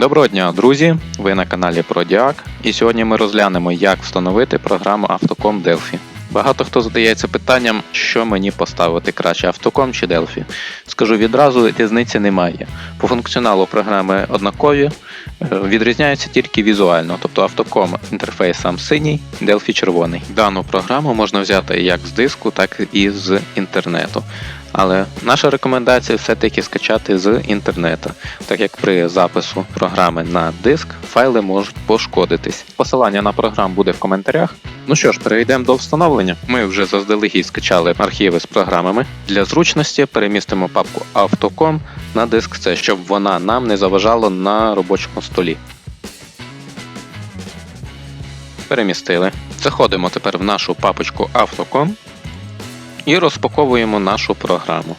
Доброго дня, друзі! Ви на каналі ProDiac і сьогодні ми розглянемо, як встановити програму Автоком Delphi. Багато хто задається питанням, що мені поставити краще Автоком чи Delphi. Скажу відразу, різниці немає. По функціоналу програми однакові, е, відрізняються тільки візуально, тобто Автоком інтерфейс сам синій, Delphi червоний. Дану програму можна взяти як з диску, так і з інтернету. Але наша рекомендація все-таки скачати з інтернету, так як при запису програми на диск файли можуть пошкодитись. Посилання на програму буде в коментарях. Ну що ж, перейдемо до встановлення. Ми вже заздалегідь скачали архіви з програмами. Для зручності перемістимо папку Автocom на диск C, щоб вона нам не заважала на робочому столі. Перемістили. Заходимо тепер в нашу папочку Автocom і розпаковуємо нашу програму.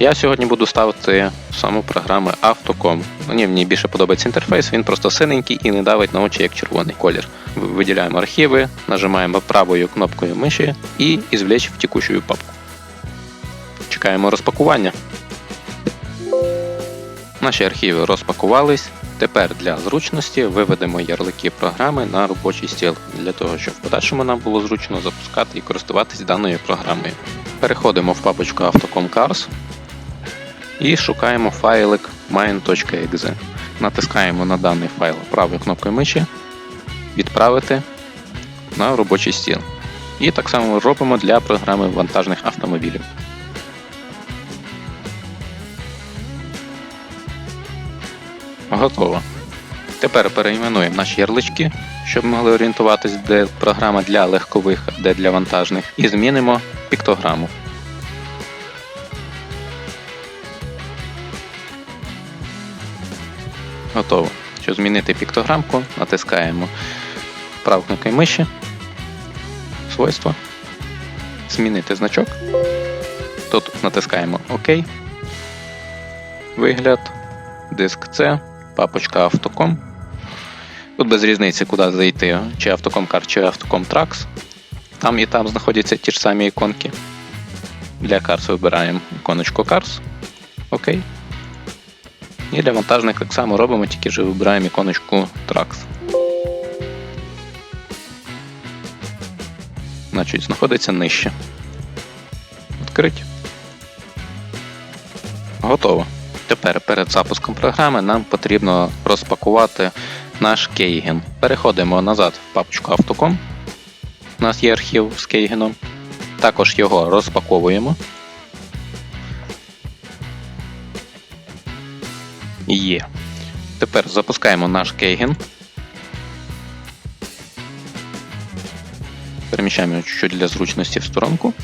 Я сьогодні буду ставити саму програму Автocom. Мені більше подобається інтерфейс, він просто синенький і не давить на очі як червоний колір. Виділяємо архіви, нажимаємо правою кнопкою миші і «Ізвлечь в текущую папку. Чекаємо розпакування. Наші архіви розпакувались. Тепер для зручності виведемо ярлики програми на робочий стіл, для того, щоб в подальшому нам було зручно запускати і користуватись даною програмою. Переходимо в папочку Автocom Cars і шукаємо файлик mine.exe. Натискаємо на даний файл правою кнопкою миші, відправити на робочий стіл. І так само робимо для програми вантажних автомобілів. Готово. Тепер перейменуємо наші ярлички, щоб могли орієнтуватись, де програма для легкових, а де для вантажних, і змінимо піктограму. Готово. Щоб змінити піктограмку, натискаємо правою кнопкою миші, свойства, змінити значок. Тут натискаємо ОК. Вигляд, диск C, папочка Автоком. Тут без різниці, куди зайти, чи Автоком Car, чи Автоком Trax. Там і там знаходяться ті ж самі іконки. Для Cars вибираємо іконочку Cars. Окей. І для вантажних так само робимо, тільки вже вибираємо іконочку Trax. Значить, знаходиться нижче. Відкрить. Готово. Тепер перед запуском програми нам потрібно розпакувати наш кейген. Переходимо назад в папочку Автocom. У нас є архів з кейгеном. Також його розпаковуємо. Є. Тепер запускаємо наш кейген. Переміщаємо чуть-чуть для зручності в сторонку.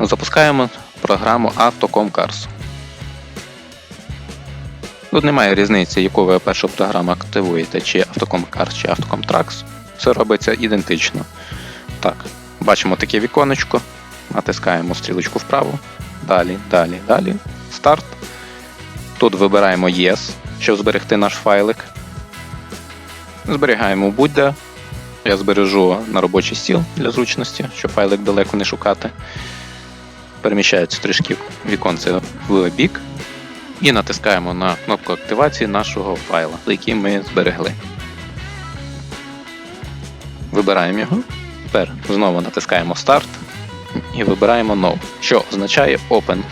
Запускаємо програму Автocom Cars. Тут немає різниці, яку ви першу програму активуєте, чи Cars, чи Trax. Все робиться ідентично. Так, бачимо таке віконечко, натискаємо стрілочку вправо. Далі, далі, далі. Старт. Тут вибираємо Yes, щоб зберегти наш файлик. Зберігаємо будь-де. Я збережу на робочий стіл для зручності, щоб файлик далеко не шукати. Переміщається трішки віконце в бік. І натискаємо на кнопку активації нашого файла, який ми зберегли. Вибираємо його. Тепер знову натискаємо Start і вибираємо No, що означає Open.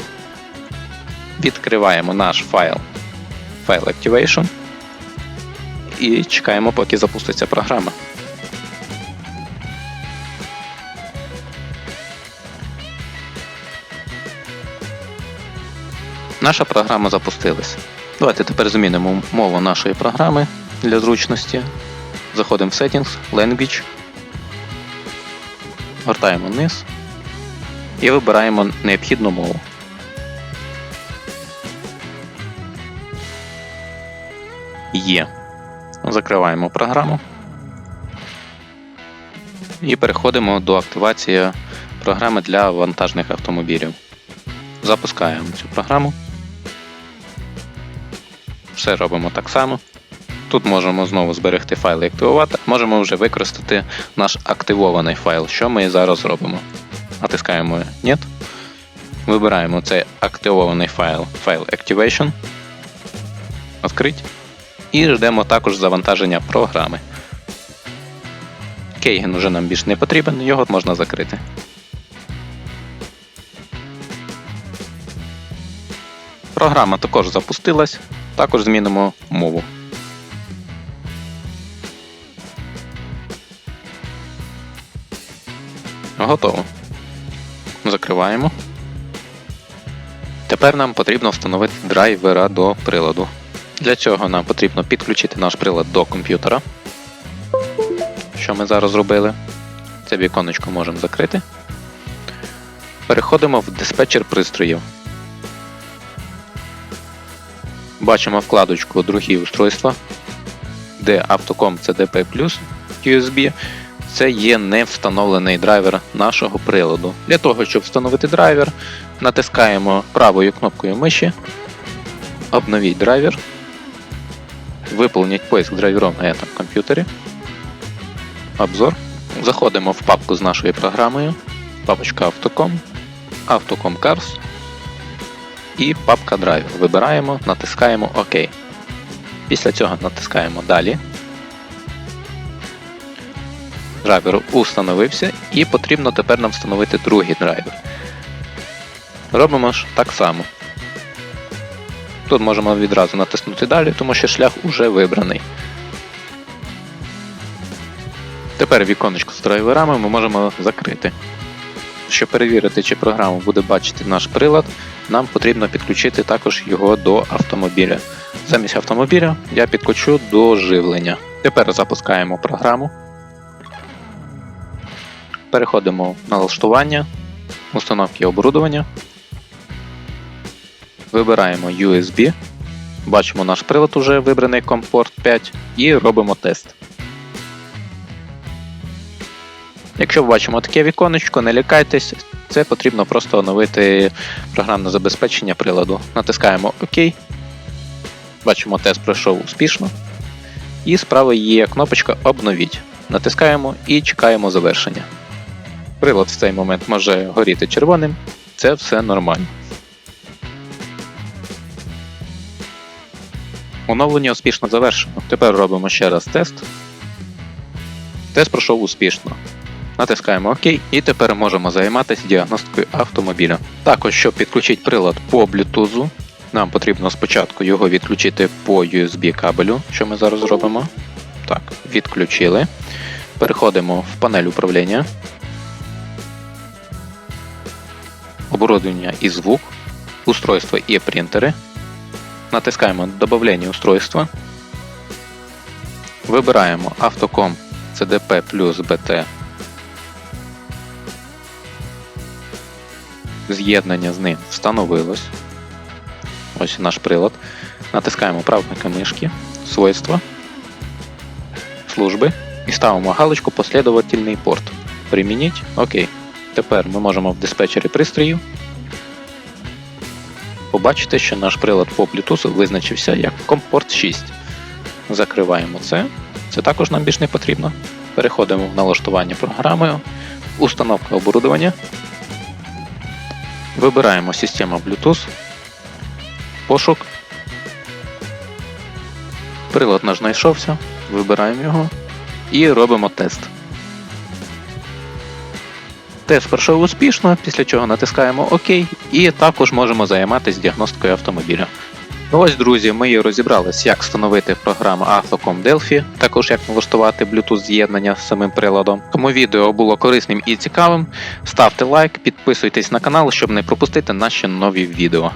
Відкриваємо наш файл File Activation і чекаємо, поки запуститься програма. Наша програма запустилась. Давайте тепер змінимо мову нашої програми для зручності. Заходимо в Settings, Language, гортаємо вниз і вибираємо необхідну мову. Є. Закриваємо програму. І переходимо до активації програми для вантажних автомобілів. Запускаємо цю програму. Все робимо так само. Тут можемо знову зберегти файл і активувати, можемо вже використати наш активований файл, що ми зараз робимо. Натискаємо Нет. Вибираємо цей активований файл File Activation. Відкрить. І ждемо також завантаження програми. Кейген вже нам більш не потрібен, його можна закрити. Програма також запустилась, також змінимо мову. Готово. Закриваємо. Тепер нам потрібно встановити драйвера до приладу. Для цього нам потрібно підключити наш прилад до комп'ютера. Що ми зараз зробили? Це віконечко можемо закрити. Переходимо в диспетчер пристроїв. Бачимо вкладочку Другі устройства, де Автocom CDP USB. Це є не встановлений драйвер нашого приладу. Для того, щоб встановити драйвер, натискаємо правою кнопкою миші, обновіть драйвер, виповніть поиск драйвером на этом комп'ютері, обзор. Заходимо в папку з нашою програмою, папочка Автocom, Автocom Cars і папка Driver. Вибираємо, натискаємо ОК. Після цього натискаємо Далі. Драйвер установився і потрібно тепер нам встановити другий драйвер. Робимо ж так само. Тут можемо відразу натиснути далі, тому що шлях уже вибраний. Тепер віконечко з драйверами ми можемо закрити. Щоб перевірити, чи програма буде бачити наш прилад, нам потрібно підключити також його до автомобіля. Замість автомобіля я підключу до живлення. Тепер запускаємо програму. Переходимо в налаштування, установки оборудовання. Вибираємо USB. Бачимо наш прилад уже вибраний Comport 5 і робимо тест. Якщо бачимо таке віконечко, не лякайтесь, це потрібно просто оновити програмне забезпечення приладу. Натискаємо ОК. Бачимо, тест пройшов успішно. І справа є кнопочка Обновіть. Натискаємо і чекаємо завершення. Прилад в цей момент може горіти червоним, це все нормально. Оновлення успішно завершено. Тепер робимо ще раз тест. Тест пройшов успішно. Натискаємо ОК і тепер можемо займатися діагностикою автомобіля. Також, щоб підключити прилад по Bluetooth, нам потрібно спочатку його відключити по USB кабелю, що ми зараз зробимо. Так, відключили. Переходимо в панель управління. Оборудовання і звук, устройства і принтери. Натискаємо Добавлення устройства. Вибираємо Автocom CDP плюс BT. З'єднання з ним встановилось. Ось наш прилад. Натискаємо правника мишки, свойства, служби і ставимо галочку Послідовательний порт. Примініть. Окей. Тепер ми можемо в диспетчері пристроїв побачити, що наш прилад по Bluetooth визначився як Comport 6. Закриваємо це. Це також нам більш не потрібно. Переходимо в налаштування програми, установка оборудовання. Вибираємо систему Bluetooth, пошук. Прилад наш знайшовся, вибираємо його і робимо тест. Тест пройшов успішно, після чого натискаємо ОК і також можемо займатися діагностикою автомобіля. Ну ось, друзі, ми і розібрались, як встановити програму Автocom Delphi, також як налаштувати Bluetooth з'єднання з самим приладом. Тому відео було корисним і цікавим. Ставте лайк, підписуйтесь на канал, щоб не пропустити наші нові відео.